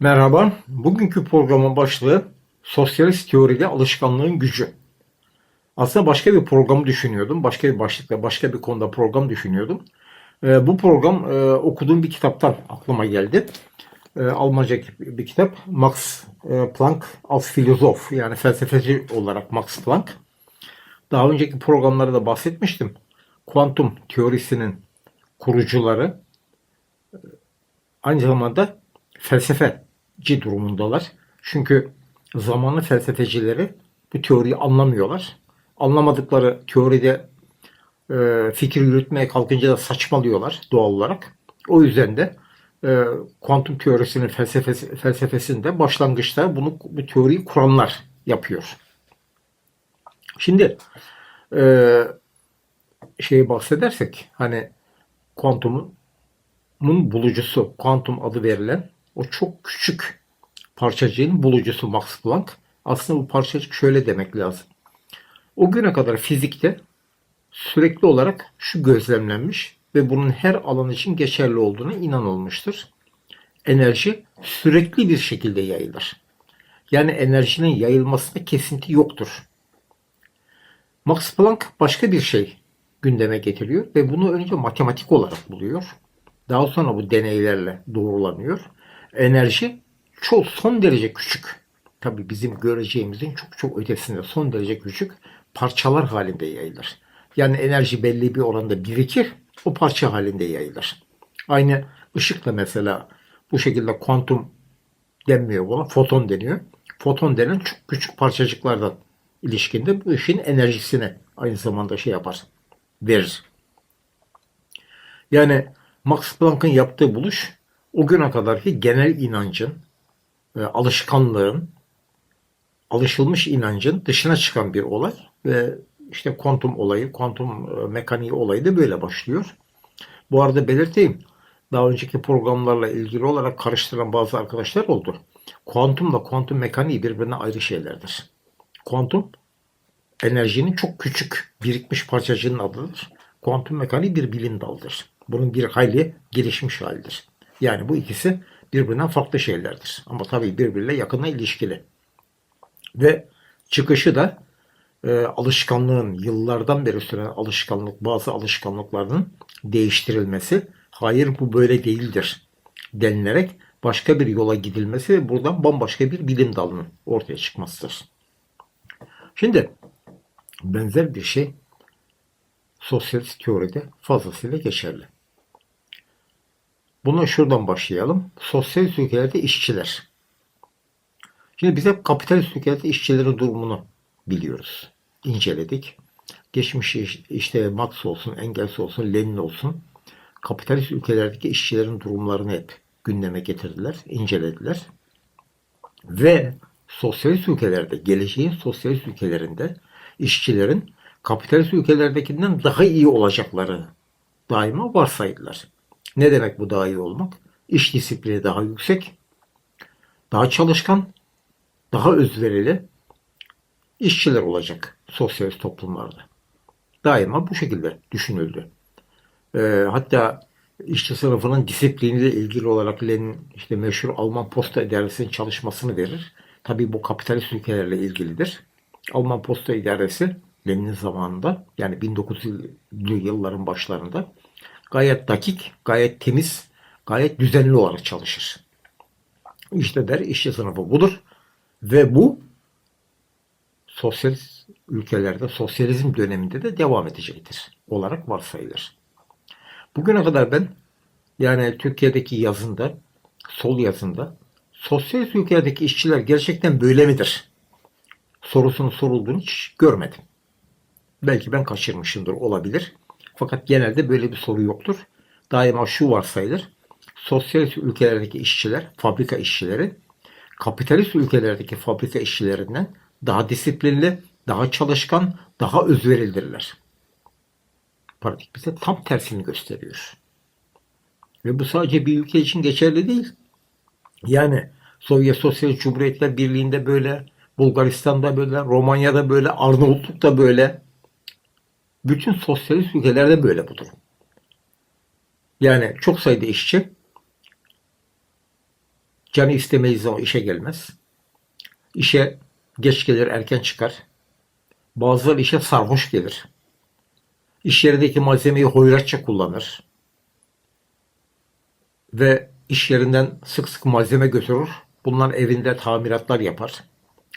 Merhaba. Bugünkü programın başlığı Sosyalist Teoride Alışkanlığın Gücü. Aslında başka bir programı düşünüyordum. Başka bir başlıkla, başka bir konuda program düşünüyordum. Ee, bu program e, okuduğum bir kitaptan aklıma geldi. Ee, Almanca bir kitap. Max e, Planck als filozof yani felsefeci olarak Max Planck. Daha önceki programlarda da bahsetmiştim. Kuantum teorisinin kurucuları aynı zamanda felsefeci durumundalar. Çünkü zamanlı felsefecileri bu teoriyi anlamıyorlar. Anlamadıkları teoride e, fikir yürütmeye kalkınca da saçmalıyorlar doğal olarak. O yüzden de e, kuantum teorisinin felsefesi, felsefesinde başlangıçta bunu bu teoriyi kuranlar yapıyor. Şimdi e, şeyi bahsedersek hani kuantumun bulucusu, kuantum adı verilen o çok küçük parçacığın bulucusu Max Planck. Aslında bu parçacık şöyle demek lazım. O güne kadar fizikte sürekli olarak şu gözlemlenmiş ve bunun her alan için geçerli olduğuna inanılmıştır. Enerji sürekli bir şekilde yayılır. Yani enerjinin yayılmasında kesinti yoktur. Max Planck başka bir şey gündeme getiriyor ve bunu önce matematik olarak buluyor. Daha sonra bu deneylerle doğrulanıyor. Enerji çok son derece küçük. Tabi bizim göreceğimizin çok çok ötesinde son derece küçük parçalar halinde yayılır. Yani enerji belli bir oranda birikir, o parça halinde yayılır. Aynı ışıkla mesela bu şekilde kuantum denmiyor buna, foton deniyor. Foton denen çok küçük parçacıklardan ilişkinde bu ışığın enerjisini aynı zamanda şey yapar, verir. Yani Max Planck'ın yaptığı buluş o güne kadarki genel inancın, alışkanlığın, alışılmış inancın dışına çıkan bir olay ve işte kuantum olayı, kuantum e, mekaniği olayı da böyle başlıyor. Bu arada belirteyim, daha önceki programlarla ilgili olarak karıştıran bazı arkadaşlar oldu. Kuantumla kuantum mekaniği birbirine ayrı şeylerdir. Kuantum enerjinin çok küçük birikmiş parçacığının adıdır. Kuantum mekaniği bir bilim dalıdır. Bunun bir hayli gelişmiş halidir. Yani bu ikisi birbirinden farklı şeylerdir. Ama tabii birbiriyle yakına ilişkili. Ve çıkışı da e, alışkanlığın, yıllardan beri süren alışkanlık, bazı alışkanlıkların değiştirilmesi, hayır bu böyle değildir denilerek başka bir yola gidilmesi ve buradan bambaşka bir bilim dalının ortaya çıkmasıdır. Şimdi benzer bir şey sosyalist teoride fazlasıyla geçerli. Buna şuradan başlayalım. Sosyalist ülkelerde işçiler. Şimdi biz hep kapitalist ülkelerde işçilerin durumunu biliyoruz. İnceledik. Geçmiş işte Marx olsun, Engels olsun, Lenin olsun kapitalist ülkelerdeki işçilerin durumlarını hep gündeme getirdiler, incelediler. Ve sosyalist ülkelerde, geleceğin sosyalist ülkelerinde işçilerin kapitalist ülkelerdekinden daha iyi olacakları daima varsaydılar. Ne demek bu daha iyi olmak? İş disiplini daha yüksek, daha çalışkan, daha özverili işçiler olacak sosyalist toplumlarda. Daima bu şekilde düşünüldü. Ee, hatta işçi sınıfının disipliniyle ilgili olarak Lenin işte meşhur Alman Posta İdaresi'nin çalışmasını verir. Tabi bu kapitalist ülkelerle ilgilidir. Alman Posta İdaresi Lenin'in zamanında yani 1900'lü yılların başlarında gayet dakik, gayet temiz, gayet düzenli olarak çalışır. İşte der işçi sınıfı budur. Ve bu sosyalist ülkelerde, sosyalizm döneminde de devam edecektir olarak varsayılır. Bugüne kadar ben yani Türkiye'deki yazında, sol yazında sosyalist ülkelerdeki işçiler gerçekten böyle midir? Sorusunun sorulduğunu hiç görmedim. Belki ben kaçırmışımdır olabilir. Fakat genelde böyle bir soru yoktur. Daima şu varsayılır. Sosyalist ülkelerdeki işçiler, fabrika işçileri, kapitalist ülkelerdeki fabrika işçilerinden daha disiplinli, daha çalışkan, daha özverilidirler. Pratik bize tam tersini gösteriyor. Ve bu sadece bir ülke için geçerli değil. Yani Sovyet Sosyalist Cumhuriyetler Birliği'nde böyle, Bulgaristan'da böyle, Romanya'da böyle, Arnavutluk'ta böyle, bütün sosyalist ülkelerde böyle bu durum. Yani çok sayıda işçi Canı istemeyiz zaman işe gelmez. İşe geç gelir, erken çıkar. Bazıları işe sarhoş gelir. İş yerindeki malzemeyi hoyratça kullanır. Ve iş yerinden sık sık malzeme götürür. Bunlar evinde tamiratlar yapar.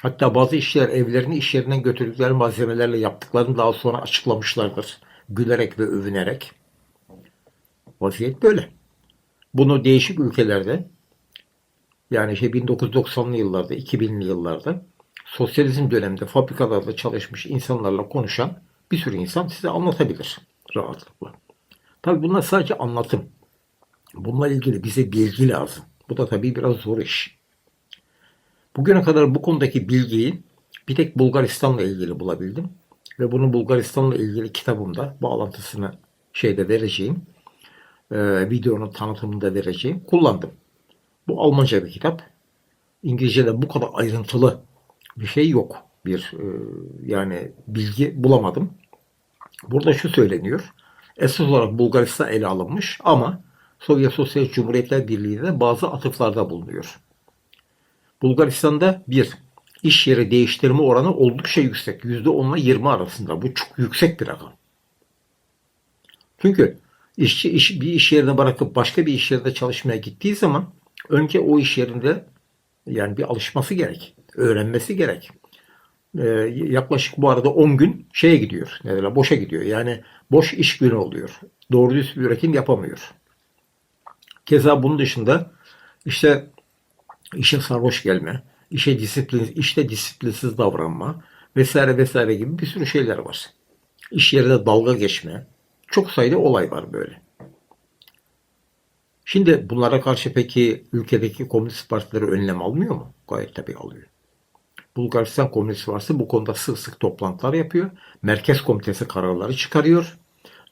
Hatta bazı işçiler evlerini iş yerinden götürdükleri malzemelerle yaptıklarını daha sonra açıklamışlardır. Gülerek ve övünerek. Vaziyet böyle. Bunu değişik ülkelerde yani şey 1990'lı yıllarda, 2000'li yıllarda sosyalizm döneminde fabrikalarda çalışmış insanlarla konuşan bir sürü insan size anlatabilir rahatlıkla. Tabi bunlar sadece anlatım. Bununla ilgili bize bilgi lazım. Bu da tabii biraz zor iş. Bugüne kadar bu konudaki bilgiyi bir tek Bulgaristan'la ilgili bulabildim. Ve bunu Bulgaristan'la ilgili kitabımda bağlantısını şeyde vereceğim. Ee, videonun tanıtımında vereceğim. Kullandım. Bu Almanca bir kitap. İngilizce'de bu kadar ayrıntılı bir şey yok. Bir e, yani bilgi bulamadım. Burada şu söyleniyor. Esas olarak Bulgaristan ele alınmış ama Sovyet Sosyalist Cumhuriyetler Birliği'ne bazı atıflarda bulunuyor. Bulgaristan'da bir iş yeri değiştirme oranı oldukça yüksek. %10 ile 20 arasında. Bu çok yüksek bir rakam. Çünkü işçi iş, bir iş yerine bırakıp başka bir iş yerinde çalışmaya gittiği zaman önce o iş yerinde yani bir alışması gerek. Öğrenmesi gerek. Ee, yaklaşık bu arada 10 gün şeye gidiyor. Ne derler, boşa gidiyor. Yani boş iş günü oluyor. Doğru düz bir üretim yapamıyor. Keza bunun dışında işte işe sarhoş gelme, işe disiplin, işte disiplinsiz davranma vesaire vesaire gibi bir sürü şeyler var. İş yerinde dalga geçme. Çok sayıda olay var böyle. Şimdi bunlara karşı peki ülkedeki komünist partileri önlem almıyor mu? Gayet tabii alıyor. Bulgaristan Komünist Partisi bu konuda sık sık toplantılar yapıyor. Merkez Komitesi kararları çıkarıyor.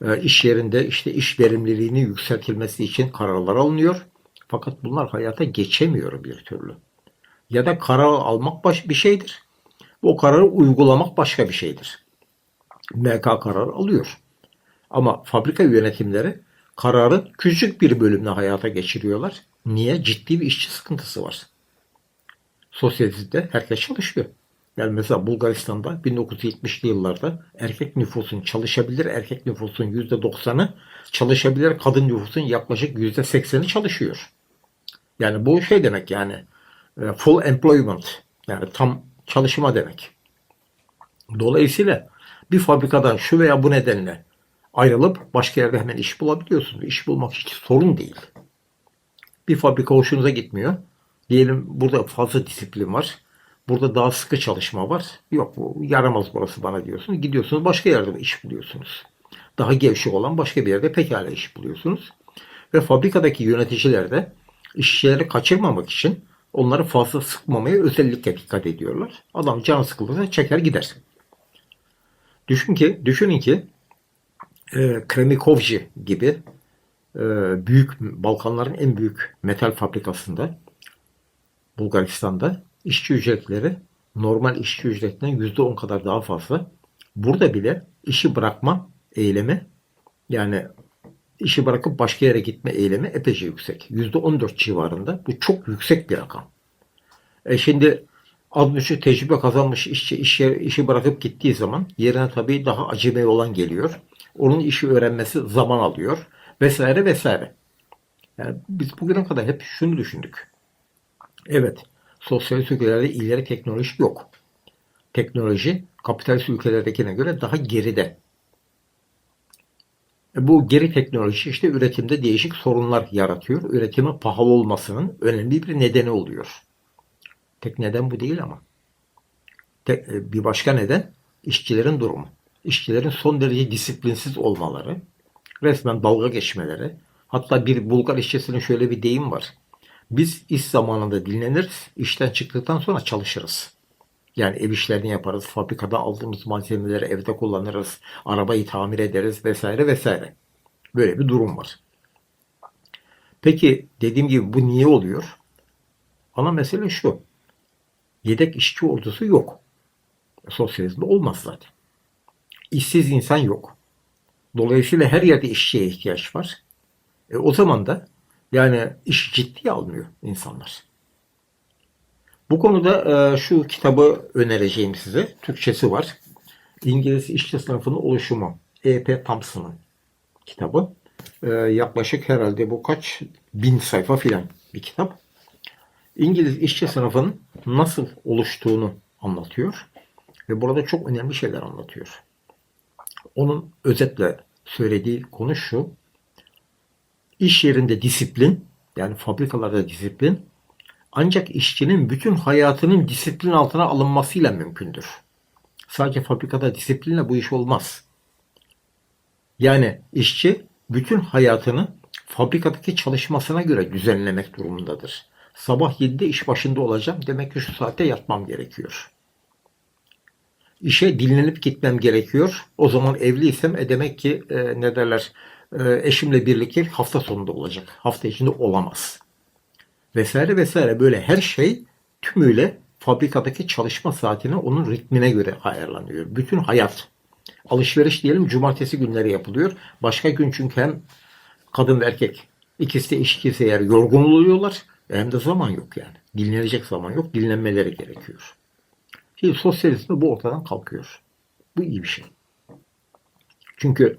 E, iş yerinde işte iş verimliliğinin yükseltilmesi için kararlar alınıyor. Fakat bunlar hayata geçemiyor bir türlü. Ya da karar almak baş bir şeydir. O kararı uygulamak başka bir şeydir. MK karar alıyor. Ama fabrika yönetimleri kararı küçük bir bölümle hayata geçiriyorlar. Niye? Ciddi bir işçi sıkıntısı var. Sosyalizmde herkes çalışıyor. Yani mesela Bulgaristan'da 1970'li yıllarda erkek nüfusun çalışabilir erkek nüfusun %90'ı çalışabilir kadın nüfusun yaklaşık %80'i çalışıyor. Yani bu şey demek yani e, full employment yani tam çalışma demek. Dolayısıyla bir fabrikadan şu veya bu nedenle ayrılıp başka yerde hemen iş bulabiliyorsunuz. İş bulmak hiç sorun değil. Bir fabrika hoşunuza gitmiyor. Diyelim burada fazla disiplin var. Burada daha sıkı çalışma var. Yok bu yaramaz burası bana diyorsunuz. Gidiyorsunuz başka yerde iş buluyorsunuz. Daha gevşek olan başka bir yerde pekala iş buluyorsunuz. Ve fabrikadaki yöneticiler de işçileri kaçırmamak için onları fazla sıkmamaya özellikle dikkat ediyorlar. Adam can sıkılırsa çeker gider. Düşün ki, düşünün ki e, Kremikovci gibi e, büyük Balkanların en büyük metal fabrikasında Bulgaristan'da işçi ücretleri normal işçi ücretinden %10 kadar daha fazla. Burada bile işi bırakma eylemi yani işi bırakıp başka yere gitme eylemi epeyce yüksek. %14 civarında. Bu çok yüksek bir rakam. E şimdi az buçuk tecrübe kazanmış işçi iş yer, işi bırakıp gittiği zaman yerine tabii daha acemi olan geliyor. Onun işi öğrenmesi zaman alıyor. Vesaire vesaire. Yani biz bugüne kadar hep şunu düşündük. Evet, sosyalist ülkelerde ileri teknoloji yok. Teknoloji kapitalist ülkelerdekine göre daha geride. E, bu geri teknoloji işte üretimde değişik sorunlar yaratıyor. Üretimin pahalı olmasının önemli bir nedeni oluyor. Tek neden bu değil ama. Tek, e, bir başka neden işçilerin durumu. İşçilerin son derece disiplinsiz olmaları, resmen dalga geçmeleri. Hatta bir Bulgar işçisinin şöyle bir deyim var. Biz iş zamanında dinleniriz, işten çıktıktan sonra çalışırız. Yani ev işlerini yaparız, fabrikada aldığımız malzemeleri evde kullanırız, arabayı tamir ederiz vesaire vesaire. Böyle bir durum var. Peki dediğim gibi bu niye oluyor? Ana mesele şu. Yedek işçi ordusu yok. Sosyalizmde olmaz zaten. İşsiz insan yok. Dolayısıyla her yerde işçiye ihtiyaç var. E, o zaman da yani iş ciddiye almıyor insanlar. Bu konuda e, şu kitabı önereceğim size. Türkçesi var. İngiliz işçi sınıfının oluşumu. E.P. Thompson'ın kitabı. E, yaklaşık herhalde bu kaç bin sayfa filan bir kitap. İngiliz işçi sınıfının nasıl oluştuğunu anlatıyor. Ve burada çok önemli şeyler anlatıyor. Onun özetle söylediği konu şu. İş yerinde disiplin, yani fabrikalarda disiplin, ancak işçinin bütün hayatının disiplin altına alınmasıyla mümkündür. Sadece fabrikada disiplinle bu iş olmaz. Yani işçi bütün hayatını fabrikadaki çalışmasına göre düzenlemek durumundadır. Sabah 7'de iş başında olacağım. Demek ki şu saatte yatmam gerekiyor. İşe dinlenip gitmem gerekiyor. O zaman evliysem e demek ki e, ne derler e, eşimle birlikte hafta sonunda olacak. Hafta içinde olamaz. Vesaire vesaire böyle her şey tümüyle fabrikadaki çalışma saatine onun ritmine göre ayarlanıyor. Bütün hayat. Alışveriş diyelim cumartesi günleri yapılıyor. Başka gün çünkü hem kadın ve erkek ikisi de iş eğer yorgun oluyorlar hem de zaman yok yani. Dinlenecek zaman yok. Dinlenmeleri gerekiyor. Şimdi sosyalizm bu ortadan kalkıyor. Bu iyi bir şey. Çünkü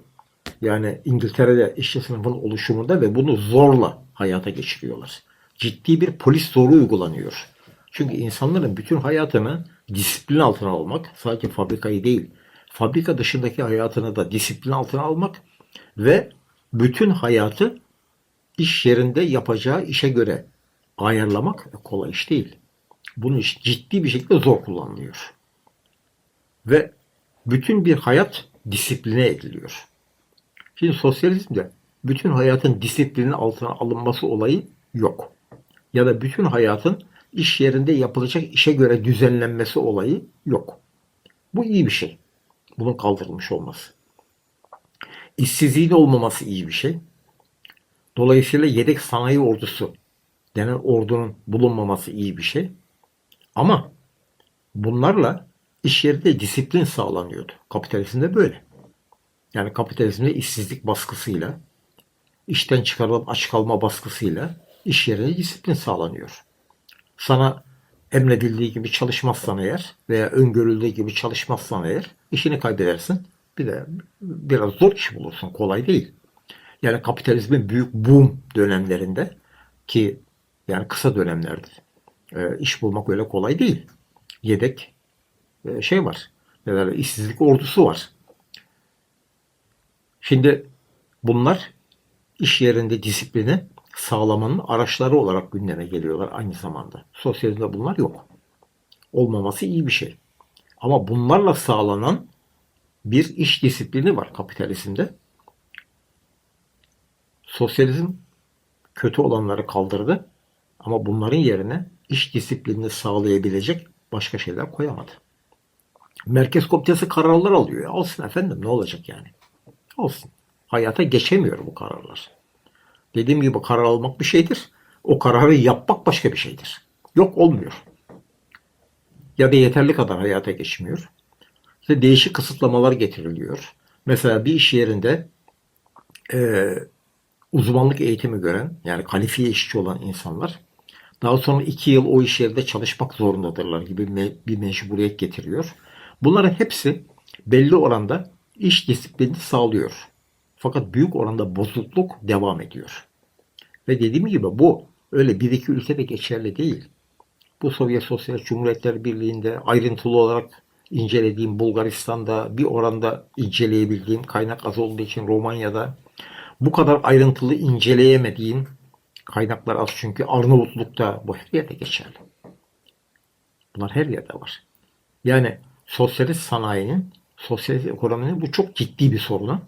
yani İngiltere'de işçi sınıfının oluşumunda ve bunu zorla hayata geçiriyorlar. Ciddi bir polis zoru uygulanıyor. Çünkü insanların bütün hayatını disiplin altına almak, sadece fabrikayı değil, fabrika dışındaki hayatını da disiplin altına almak ve bütün hayatı iş yerinde yapacağı işe göre ayarlamak kolay iş değil. Bunun ciddi bir şekilde zor kullanılıyor. Ve bütün bir hayat disipline ediliyor. Şimdi sosyalizmde bütün hayatın disiplinin altına alınması olayı yok. Ya da bütün hayatın iş yerinde yapılacak işe göre düzenlenmesi olayı yok. Bu iyi bir şey. Bunun kaldırılmış olması. İşsizliğin olmaması iyi bir şey. Dolayısıyla yedek sanayi ordusu denen ordunun bulunmaması iyi bir şey. Ama bunlarla iş yerinde disiplin sağlanıyordu. Kapitalizmde böyle. Yani kapitalizmde işsizlik baskısıyla, işten çıkarılıp aç kalma baskısıyla iş yerinde disiplin sağlanıyor. Sana emredildiği gibi çalışmazsan eğer veya öngörüldüğü gibi çalışmazsan eğer işini kaybedersin. Bir de biraz zor iş bulursun. Kolay değil. Yani kapitalizmin büyük boom dönemlerinde ki yani kısa dönemlerdir. E, iş bulmak öyle kolay değil. Yedek e, şey var. Yani işsizlik ordusu var. Şimdi bunlar iş yerinde disiplini sağlamanın araçları olarak gündeme geliyorlar aynı zamanda. Sosyalizmde bunlar yok. Olmaması iyi bir şey. Ama bunlarla sağlanan bir iş disiplini var kapitalizmde. Sosyalizm kötü olanları kaldırdı ama bunların yerine iş disiplinini sağlayabilecek başka şeyler koyamadı. Merkez Komitesi kararlar alıyor. Alsın efendim ne olacak yani? Alsın. Hayata geçemiyor bu kararlar. Dediğim gibi karar almak bir şeydir. O kararı yapmak başka bir şeydir. Yok olmuyor. Ya da yeterli kadar hayata geçmiyor. İşte değişik kısıtlamalar getiriliyor. Mesela bir iş yerinde e, uzmanlık eğitimi gören yani kalifiye işçi olan insanlar daha sonra iki yıl o iş yerinde çalışmak zorundadırlar gibi bir mecburiyet getiriyor. Bunların hepsi belli oranda iş disiplini sağlıyor. Fakat büyük oranda bozukluk devam ediyor. Ve dediğim gibi bu öyle bir iki ülkede geçerli değil. Bu Sovyet Sosyal Cumhuriyetler Birliği'nde ayrıntılı olarak incelediğim Bulgaristan'da bir oranda inceleyebildiğim kaynak az olduğu için Romanya'da bu kadar ayrıntılı inceleyemediğim kaynaklar az çünkü Arnavutluk'ta bu her yerde geçerli. Bunlar her yerde var. Yani sosyalist sanayinin, sosyalist ekonominin bu çok ciddi bir sorunu.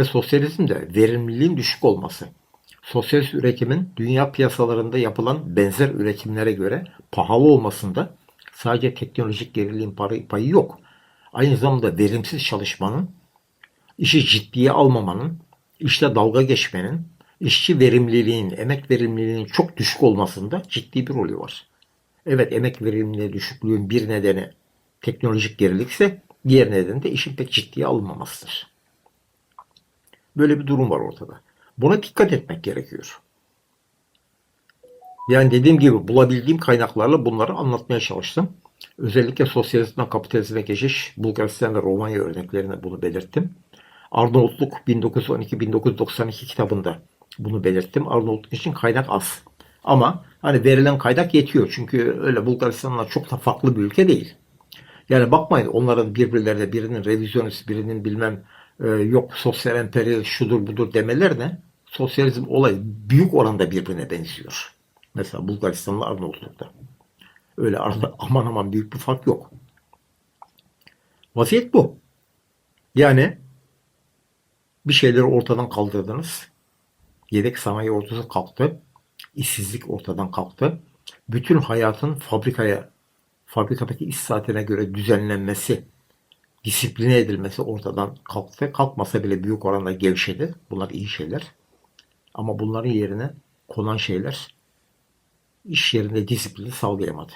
Ve sosyalizmde verimliliğin düşük olması. Sosyalist üretimin dünya piyasalarında yapılan benzer üretimlere göre pahalı olmasında sadece teknolojik geriliğin payı yok. Aynı zamanda verimsiz çalışmanın, işi ciddiye almamanın, işte dalga geçmenin, işçi verimliliğinin, emek verimliliğinin çok düşük olmasında ciddi bir rolü var. Evet emek verimliliği düşüklüğün bir nedeni teknolojik gerilikse diğer nedeni de işin pek ciddiye alınmamasıdır. Böyle bir durum var ortada. Buna dikkat etmek gerekiyor. Yani dediğim gibi bulabildiğim kaynaklarla bunları anlatmaya çalıştım. Özellikle sosyalizmden kapitalizme geçiş, Bulgaristan ve Romanya örneklerine bunu belirttim. Arnavutluk 1912-1992 kitabında bunu belirttim. Arnavutluk için kaynak az. Ama hani verilen kaynak yetiyor. Çünkü öyle Bulgaristan'la çok da farklı bir ülke değil. Yani bakmayın onların birbirlerine birinin revizyonist, birinin bilmem e, yok sosyal emperyal şudur budur demelerine sosyalizm olayı büyük oranda birbirine benziyor. Mesela Bulgaristan'la Arnavutluk'ta. Öyle arada aman aman büyük bir fark yok. Vaziyet bu. Yani bir şeyleri ortadan kaldırdınız. Yedek sanayi ortası kalktı. İşsizlik ortadan kalktı. Bütün hayatın fabrikaya, fabrikadaki iş saatine göre düzenlenmesi, disipline edilmesi ortadan kalktı. Kalkmasa bile büyük oranda gevşedi. Bunlar iyi şeyler. Ama bunların yerine konan şeyler iş yerinde disiplini sağlayamadı.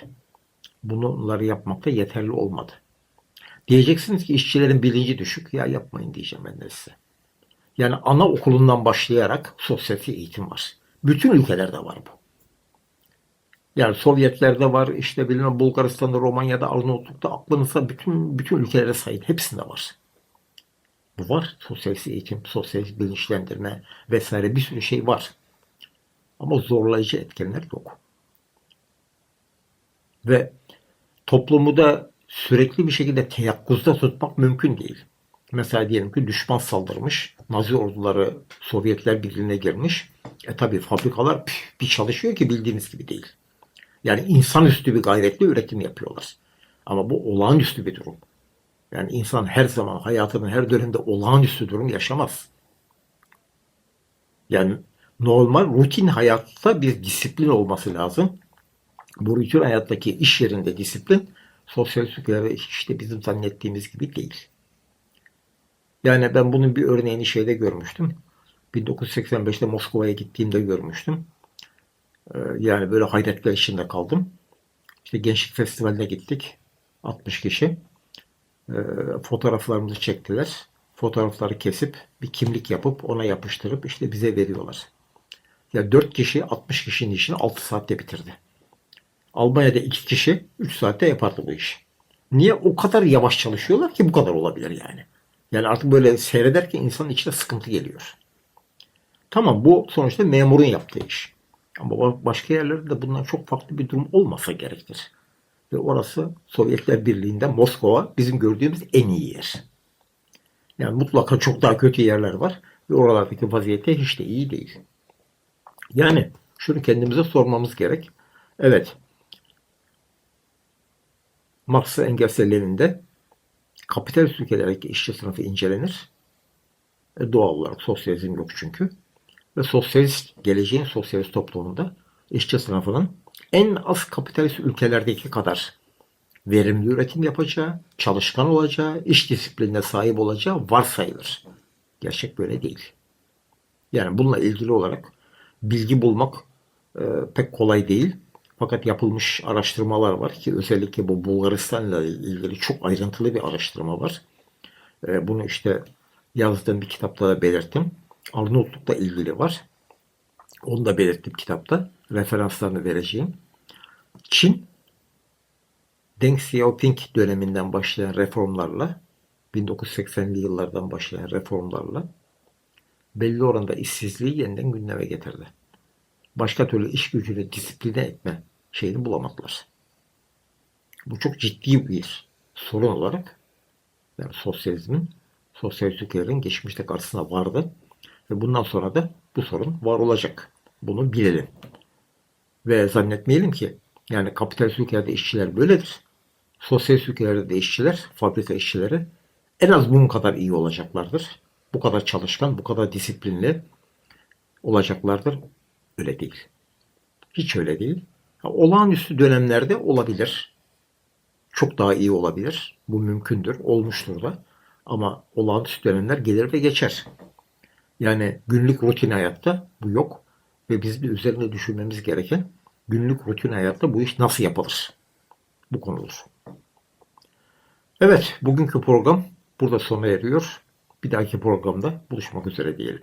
Bunları yapmakta yeterli olmadı. Diyeceksiniz ki işçilerin bilinci düşük. Ya yapmayın diyeceğim ben de size. Yani ana okulundan başlayarak sosyete eğitim var. Bütün ülkelerde var bu. Yani Sovyetlerde var, işte bilmem Bulgaristan'da, Romanya'da, Arnavutluk'ta aklınıza bütün bütün ülkelere sayın. Hepsinde var. Bu var. Sosyalist eğitim, sosyalist bilinçlendirme vesaire bir sürü şey var. Ama zorlayıcı etkenler yok. Ve toplumu da sürekli bir şekilde teyakkuzda tutmak mümkün değil. Mesela diyelim ki düşman saldırmış, Nazi orduları Sovyetler Birliği'ne girmiş. E tabi fabrikalar bir çalışıyor ki bildiğiniz gibi değil. Yani insanüstü bir gayretle üretim yapıyorlar. Ama bu olağanüstü bir durum. Yani insan her zaman hayatının her dönemde olağanüstü durum yaşamaz. Yani normal rutin hayatta bir disiplin olması lazım. Bu rutin hayattaki iş yerinde disiplin sosyal ülkelerde işte bizim zannettiğimiz gibi değil. Yani ben bunun bir örneğini şeyde görmüştüm. 1985'te Moskova'ya gittiğimde görmüştüm. Ee, yani böyle hayretler içinde kaldım. İşte Gençlik Festivali'ne gittik. 60 kişi. Ee, fotoğraflarımızı çektiler. Fotoğrafları kesip bir kimlik yapıp ona yapıştırıp işte bize veriyorlar. Ya 4 kişi 60 kişinin işini 6 saatte bitirdi. Almanya'da 2 kişi 3 saatte yapardı bu işi. Niye o kadar yavaş çalışıyorlar ki bu kadar olabilir yani? Yani artık böyle seyrederken insanın içine sıkıntı geliyor. Tamam bu sonuçta memurun yaptığı iş. Ama başka yerlerde de bundan çok farklı bir durum olmasa gerektir. Ve orası Sovyetler Birliği'nde Moskova bizim gördüğümüz en iyi yer. Yani mutlaka çok daha kötü yerler var. Ve oralardaki vaziyette hiç de iyi değil. Yani şunu kendimize sormamız gerek. Evet. Marx Engels Lenin'de kapitalist ülkelerdeki işçi sınıfı incelenir. E, doğal olarak sosyalizm yok çünkü. Ve sosyalist, geleceğin sosyalist toplumunda işçi sınıfının en az kapitalist ülkelerdeki kadar verimli üretim yapacağı, çalışkan olacağı, iş disiplinine sahip olacağı varsayılır. Gerçek böyle değil. Yani bununla ilgili olarak bilgi bulmak e, pek kolay değil. Fakat yapılmış araştırmalar var ki özellikle bu Bulgaristan'la ilgili çok ayrıntılı bir araştırma var. E, bunu işte yazdığım bir kitapta da belirttim. Arnavutluk'la ilgili var. Onu da belirttim kitapta. Referanslarını vereceğim. Çin Deng Xiaoping döneminden başlayan reformlarla 1980'li yıllardan başlayan reformlarla belli oranda işsizliği yeniden gündeme getirdi. Başka türlü iş gücüyle disipline etme şeyini bulamadılar. Bu çok ciddi bir sorun olarak yani sosyalizmin, sosyalist ülkelerin geçmişte karşısına vardı. Ve bundan sonra da bu sorun var olacak. Bunu bilelim. Ve zannetmeyelim ki yani kapitalist ülkelerde işçiler böyledir. Sosyalist ülkelerde de işçiler, fabrika işçileri en az bunun kadar iyi olacaklardır. Bu kadar çalışkan, bu kadar disiplinli olacaklardır. Öyle değil. Hiç öyle değil. Olağanüstü dönemlerde olabilir. Çok daha iyi olabilir. Bu mümkündür. Olmuştur da. Ama olağanüstü dönemler gelir ve geçer. Yani günlük rutin hayatta bu yok. Ve biz de üzerinde düşünmemiz gereken günlük rutin hayatta bu iş nasıl yapılır? Bu konudur. Evet, bugünkü program burada sona eriyor. Bir dahaki programda buluşmak üzere diyelim.